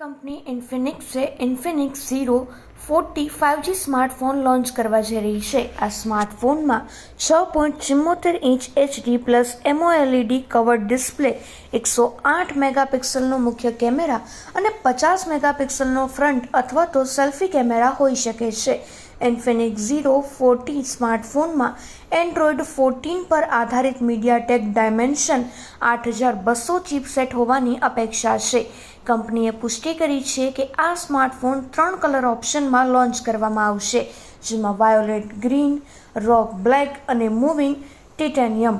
Company ઇન્ફિનિક્સે Infinix zero forty five G smartphone launch કરવા જઈ રહી છે. આ સ્માર્ટફોનમાં છ પોઈન્ટ ચુમ્મોતેર inch HD plus AMOLED covered display, એકસો આઠ મેગાપિક્સલનો મુખ્ય કેમેરા અને પચાસ મેગાપિક્સલનો ફ્રન્ટ અથવા તો સેલ્ફી કેમેરા હોઈ શકે છે. ઇન્ફિનિક્સ ઝીરો ફોર્ટી સ્માર્ટફોનમાં એન્ડ્રોઈડ ફોર્ટીન પર આધારિત મીડિયાટેક ડાયમેન્શન આઠ હજાર બસો ચિપસેટ હોવાની અપેક્ષા છે. કંપનીએ પુષ્ટિ કરી છે કે આ સ્માર્ટફોન ત્રણ કલર ઓપ્શનમાં લોન્ચ કરવામાં આવશે, જેમાં વાયોલેટ ગ્રીન રોક બ્લેક અને મૂવિંગ ટિટેનિયમ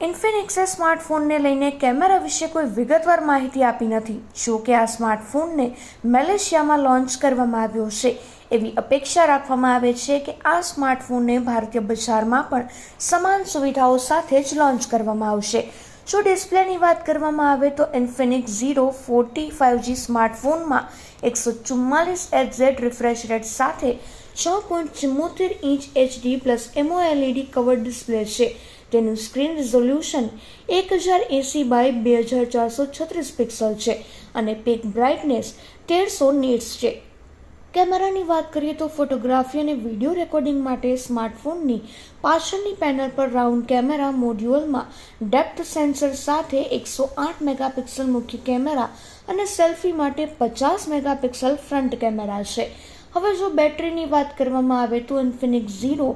ઇન્ફિનિક્સે સ્માર્ટફોનને લઈને કેમેરા વિશે કોઈ વિગતવાર માહિતી આપી નથી જો કે આ સ્માર્ટફોનને મેલેશિયામાં લોન્ચ કરવામાં આવ્યો છે. એવી અપેક્ષા રાખવામાં આવે છે કે આ સ્માર્ટફોનને ભારતીય બજારમાં પણ સમાન સુવિધાઓ સાથે જ લોન્ચ કરવામાં આવશે. જો ડિસ્પ્લેની વાત કરવામાં આવે તો Infinix zero forty five G સ્માર્ટફોનમાં એકસો ચુમ્માલીસ એફઝેડ રિફ્રેશ રેટ સાથે છ પોઈન્ટ ચુમ્મોતેર inch HD plus AMOLED cover display છે. તેનું સ્ક્રીન રિઝોલ્યુશન એક હજાર એંસી બાય બે હજાર ચારસો છત્રીસ પિક્સલ છે અને પીક બ્રાઇટનેસ તેરસો નીટ્સ છે. કેમેરાની વાત કરીએ તો ફોટોગ્રાફી અને વીડિયો રેકોર્ડિંગ માટે સ્માર્ટફોનની પાછળની પેનલ પર રાઉન્ડ કેમેરા મોડ્યુલમાં ડેપ્થ સેન્સર સાથે એકસો આઠ મેગાપિક્સલ મુખ્ય કેમેરા અને સેલ્ફી માટે પચાસ મેગાપિક્સલ ફ્રન્ટ કેમેરા છે. હવે જો બેટરીની વાત કરવામાં આવે તો ઇન્ફિનિક્સ ઝીરો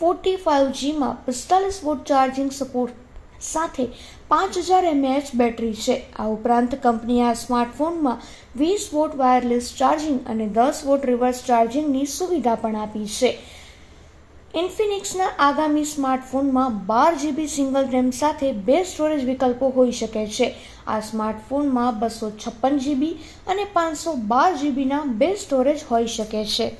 ફોર્ટી ફાઇવ જીમાં પિસ્તાલીસ વોટ ચાર્જિંગ સપોર્ટ સાથે પાંચ હજાર એમએએચ બેટરી છે. આ ઉપરાંત કંપનીએ આ સ્માર્ટફોનમાં વીસ વોટ વાયરલેસ ચાર્જિંગ અને દસ વોટ રિવર્સ ચાર્જિંગની સુવિધા પણ આપી છે. ઇન્ફિનિક્સના આગામી સ્માર્ટફોનમાં બાર જીબી સિંગલ રેમ સાથે બે સ્ટોરેજ વિકલ્પો હોઈ શકે છે. આ સ્માર્ટફોનમાં બસો છપ્પન જીબી અને પાંચસો બાર જીબીના બે સ્ટોરેજ હોઈ શકે છે.